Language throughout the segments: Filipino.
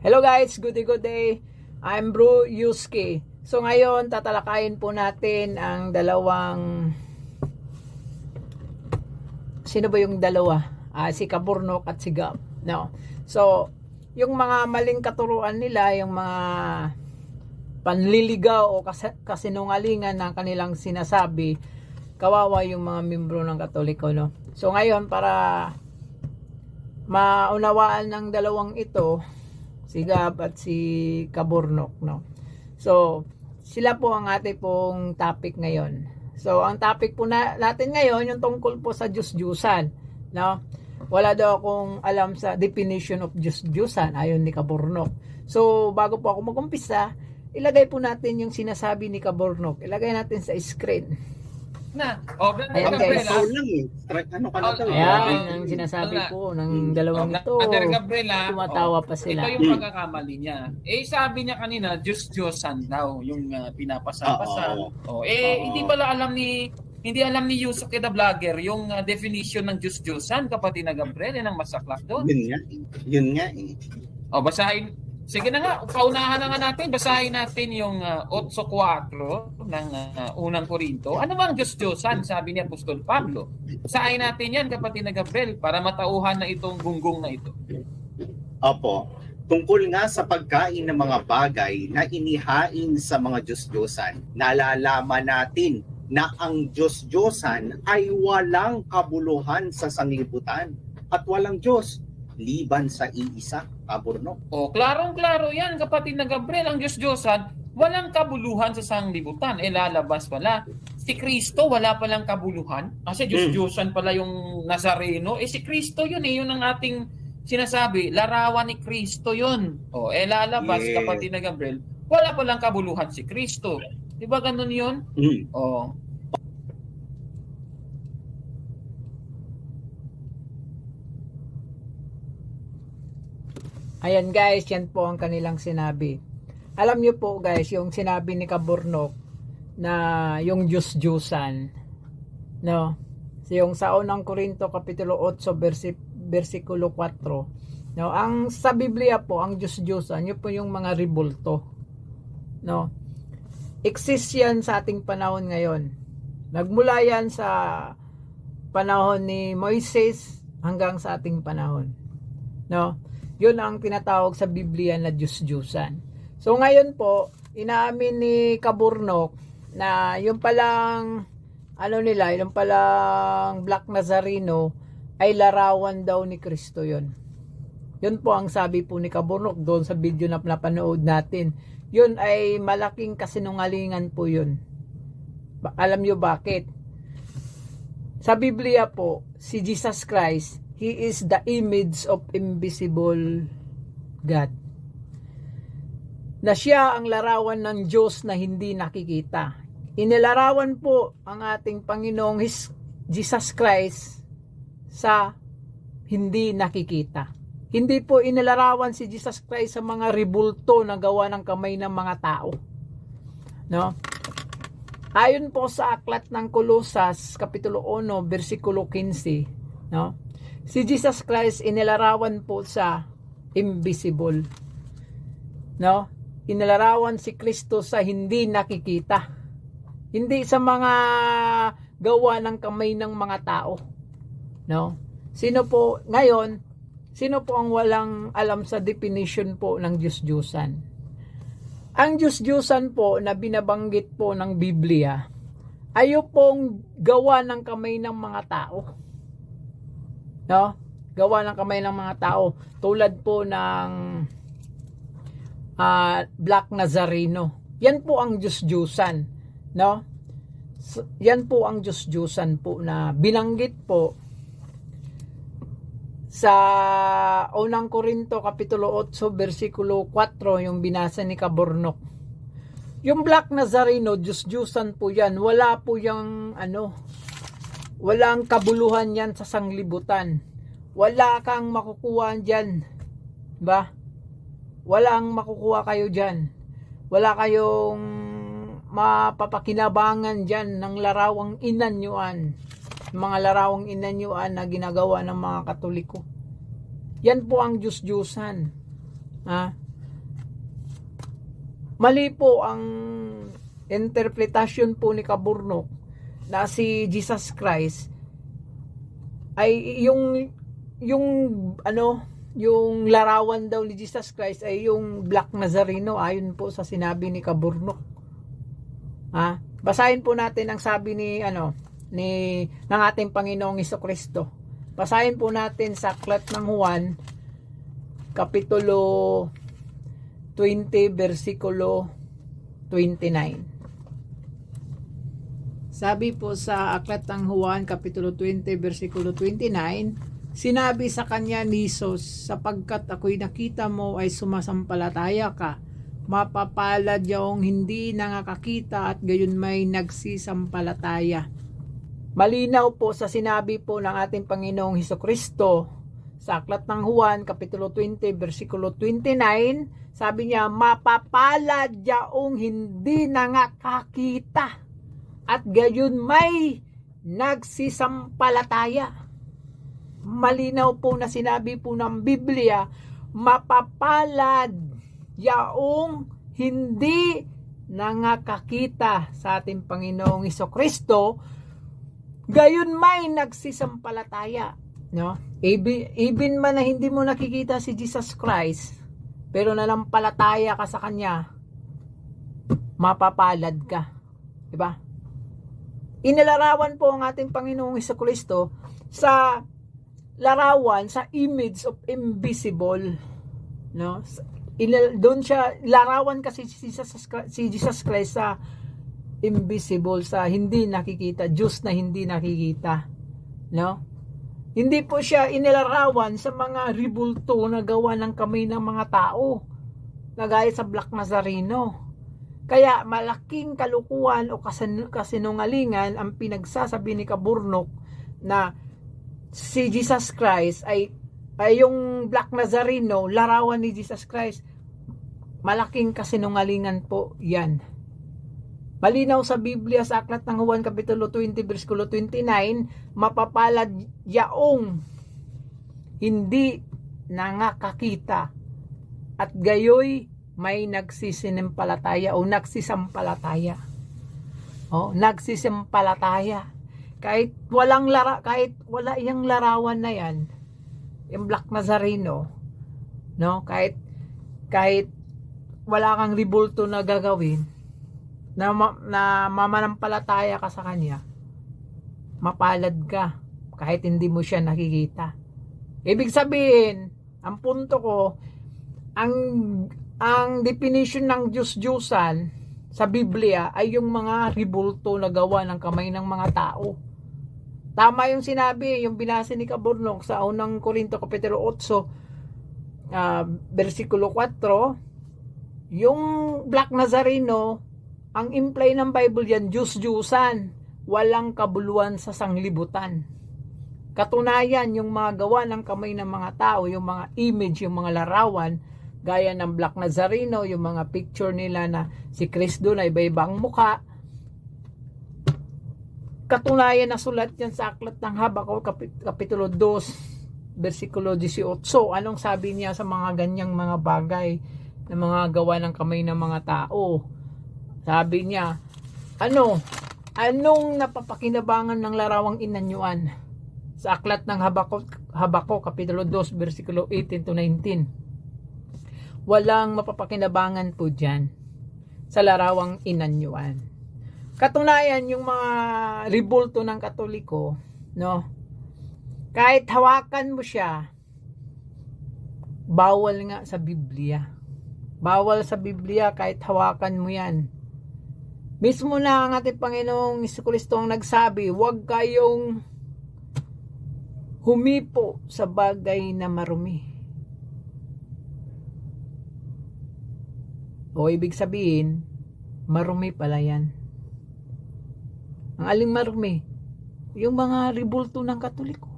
Hello guys, good day, good day. I'm Bro Yuski. So ngayon, tatalakayin po natin ang dalawang Sino ba yung dalawa? Ah, si Kaburnok at si Gab. No. So, yung mga maling katuruan nila, yung mga panliligaw o kas- kasinungalingan ng kanilang sinasabi, kawawa yung mga membro ng Katoliko, no? So ngayon, para maunawaan ng dalawang ito, si Gab at si Kaburnok, no? So, sila po ang ating pong topic ngayon. So, ang topic po na, natin ngayon, yung tungkol po sa Diyos-Diyusan, no? Wala daw akong alam sa definition of Diyos-Diyusan, ayon ni Kaburnok. So, bago po ako mag-umpisa, ilagay po natin yung sinasabi ni Kaburnok. Ilagay natin sa screen. Na. O, Brother Ayan, Gabriel, guys. ah. Ikaw lang eh. Strike, ano ka na daw? eh. Ayan, Okay. ang sinasabi Wala. po ng dalawang Oh, ito. Brother Gabriel, ah. Tumatawa Oh, pa sila. Ito yung Hmm. pagkakamali niya. Eh, sabi niya kanina, Diyos-Diyosan daw, yung uh, pinapasa-pasa. Oo. Oh, eh, Oo. hindi pala alam ni hindi alam ni Yusuke the Vlogger yung uh, definition ng Diyos-Diyosan, kapatid na Gabriel, yan ang masaklap doon. Yun nga. Yun nga eh. O, basahin. Sige na nga, paunahan na nga natin, basahin natin yung uh, 8.4 ng uh, unang Korinto. Ano ba ang Diyos-Diyosan, sabi ni Apostol Pablo? Basahin natin yan, kapatid na Gabriel, para matauhan na itong gunggong na ito. Opo. Tungkol nga sa pagkain ng mga bagay na inihain sa mga Diyos-Diyosan, nalalaman natin na ang Diyos-Diyosan ay walang kabuluhan sa sanglibutan at walang Diyos liban sa iisa, kaburnok. O, klarong-klaro yan, kapatid na Gabriel, ang Diyos-Diyosan, walang kabuluhan sa sanglibutan. Eh, lalabas wala. Si Kristo, wala palang kabuluhan. Kasi Diyos-Diyosan pala yung Nazareno. Eh, si Kristo yun eh, yun ang ating sinasabi. Larawan ni Kristo yun. O, eh, lalabas, Yes. kapatid na Gabriel, wala palang kabuluhan si Kristo. Di ba ganun yun? Mm. O, Ayan guys, yan po ang kanilang sinabi. Alam niyo po guys, yung sinabi ni Kaburnok na yung Diyos-Diyusan, no? So, yung sa unang Korinto Kapitulo 8, versi, versikulo 4, no? Ang sa Biblia po, ang Diyos-Diyusan, yun po yung mga ribulto, no? Exist yan sa ating panahon ngayon. Nagmula yan sa panahon ni Moises hanggang sa ating panahon. No? Yun ang tinatawag sa Biblia na Diyos-Diyusan. So ngayon po, inaamin ni Kaburnok na yung palang ano nila, yung palang Black Nazareno ay larawan daw ni Kristo yun. Yun po ang sabi po ni Kaburnok doon sa video na napanood natin. Yun ay malaking kasinungalingan po yun. Alam nyo bakit? Sa Biblia po, si Jesus Christ, He is the image of invisible God. Na siya ang larawan ng Diyos na hindi nakikita. Inilarawan po ang ating Panginoong His- Jesus Christ sa hindi nakikita. Hindi po inilarawan si Jesus Christ sa mga ribulto na gawa ng kamay ng mga tao. No? Ayon po sa aklat ng Kolosas, Kapitulo 1, versikulo 15, no? Si Jesus Christ inilarawan po sa invisible. No? Inilarawan si Kristo sa hindi nakikita. Hindi sa mga gawa ng kamay ng mga tao. No? Sino po ngayon, sino po ang walang alam sa definition po ng Diyos-Diyusan? Ang Diyos-Diyusan po na binabanggit po ng Biblia ay yung pong gawa ng kamay ng mga tao. No? Gawa ng kamay ng mga tao. Tulad po ng ah, Black Nazareno. Yan po ang Diyos-Diyusan. No? Yan po ang Diyos-Diyusan po na binanggit po sa unang Korinto kapitulo 8 versikulo 4 yung binasa ni Kaburnok. Yung Black Nazareno, Diyos-Diyusan po yan. Wala po yung ano, walang kabuluhan yan sa sanglibutan. Wala kang makukuha dyan. Ba? Walang makukuha kayo dyan. Wala kayong mapapakinabangan dyan ng larawang inanyuan. Mga larawang inanyuan na ginagawa ng mga katoliko. Yan po ang Diyos-Diyusan. Ha? mali po ang interpretasyon po ni Kaburnok na si Jesus Christ ay yung yung ano yung larawan daw ni Jesus Christ ay yung Black Nazareno ayon po sa sinabi ni Kaburnok. Ha? Basahin po natin ang sabi ni ano ni ng ating Panginoong Kristo. Basahin po natin sa aklat ng Juan kapitulo 20 versikulo 29. Sabi po sa aklat ng Juan kapitulo 20 versikulo 29, sinabi sa kanya ni Jesus, sapagkat ako'y nakita mo ay sumasampalataya ka, mapapalad yung hindi nangakakita at gayon may nagsisampalataya. Malinaw po sa sinabi po ng ating Panginoong Heso Kristo sa aklat ng Juan kapitulo 20 versikulo 29, sabi niya, mapapalad yaong hindi nangakakita at gayon may nagsisampalataya. Malinaw po na sinabi po ng Biblia, mapapalad yaong hindi nangakakita sa ating Panginoong Iso Kristo, gayon may nagsisampalataya. No? Even, man na hindi mo nakikita si Jesus Christ, pero nanampalataya ka sa Kanya, mapapalad ka. Diba? Inilarawan po ang ating Panginoong Kristo sa larawan, sa image of invisible. No? Doon siya, larawan kasi si Jesus, si Jesus Christ sa invisible, sa hindi nakikita, Diyos na hindi nakikita. No? Hindi po siya inilarawan sa mga ribulto na gawa ng kamay ng mga tao na gaya sa Black Nazareno. Kaya malaking kalukuhan o kasin- kasinungalingan ang pinagsasabi ni Kaburnok na si Jesus Christ ay, ay yung Black Nazareno, larawan ni Jesus Christ. Malaking kasinungalingan po yan. Malinaw sa Biblia sa Aklat ng Juan Kapitulo 20 versikulo 29, mapapalad yaong hindi nangakakita at gayoy may nagsisinimpalataya o nagsisimpalataya. Oh, nagsisimpalataya. Kahit walang lara, kahit wala iyang larawan na yan, yung Black Nazareno, no? Kahit kahit wala kang ribulto na gagawin, na, ma- na mamanampalataya ka sa kanya, mapalad ka kahit hindi mo siya nakikita. Ibig sabihin, ang punto ko, ang ang definition ng Diyos-Diyosan sa Biblia ay yung mga ribulto na gawa ng kamay ng mga tao. Tama yung sinabi, yung binasa ni Kaburnok sa unang Korinto Kapitulo 8, ah, versikulo 4, yung Black Nazareno, ang imply ng Bible yan, Diyos-Diyusan, walang kabuluhan sa sanglibutan. Katunayan, yung mga gawa ng kamay ng mga tao, yung mga image, yung mga larawan, gaya ng Black Nazareno, yung mga picture nila na si Kristo na iba-ibang muka. Katunayan na sulat yan sa aklat ng Habakuk, kapit- Kapitulo 2, versikulo 18. Anong sabi niya sa mga ganyang mga bagay na mga gawa ng kamay ng mga tao? Sabi niya, ano, anong napapakinabangan ng larawang inanyuan? Sa aklat ng Habakuk, Habakuk, Kapitulo 2, versikulo 18 to 19 walang mapapakinabangan po dyan sa larawang inanyuan. Katunayan, yung mga ribulto ng katoliko, no, kahit hawakan mo siya, bawal nga sa Biblia. Bawal sa Biblia kahit hawakan mo yan. Mismo na ang ating Panginoong Kristo ang nagsabi, huwag kayong humipo sa bagay na marumi. O ibig sabihin, marumi pala yan. Ang aling marumi? Yung mga ribulto ng katoliko.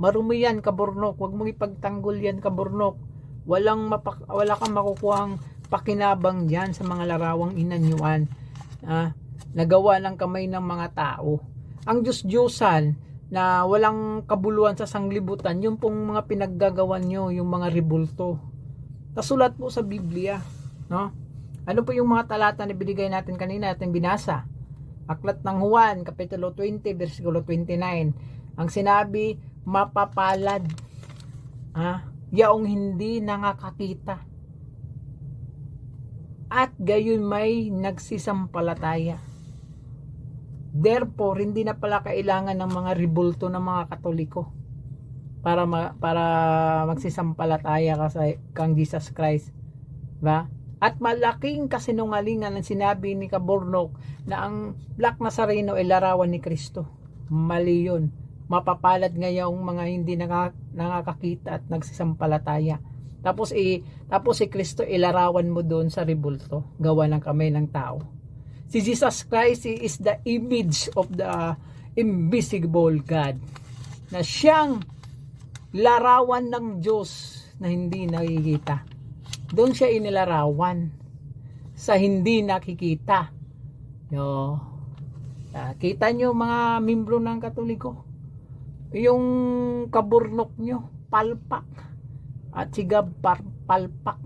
Marumi yan, kaburnok. Huwag mong ipagtanggol yan, kaburnok. Walang mapak wala kang makukuhang pakinabang dyan sa mga larawang inanyuan. Ah, nagawa ng kamay ng mga tao. Ang Diyos-Diyosan na walang kabuluhan sa sanglibutan, yung pong mga pinaggagawan nyo, yung mga ribulto. Kasulat po sa Biblia, no? Ano po yung mga talata na binigay natin kanina natin binasa? Aklat ng Juan, Kapitulo 20, versikulo 29. Ang sinabi, mapapalad. Ha? Yaong hindi nakakakita. At gayon may nagsisampalataya. Therefore, hindi na pala kailangan ng mga ribulto ng mga katoliko para ma- para magsisampalataya ka kang Jesus Christ. Ba? At malaking kasinungalingan ang sinabi ni Kabornok na ang Black Nazareno ay larawan ni Kristo. Mali yun. Mapapalad ngayong mga hindi naka, nakakakita at nagsisampalataya. Tapos i tapos si Kristo ilarawan mo doon sa ribulto, gawa ng kamay ng tao. Si Jesus Christ is the image of the invisible God na siyang larawan ng Diyos na hindi nakikita. Doon siya inilarawan sa hindi nakikita. Yo. Ah, kita nyo mga membro ng Katoliko. Yung kaburnok nyo, palpak. At si Gab par- palpak.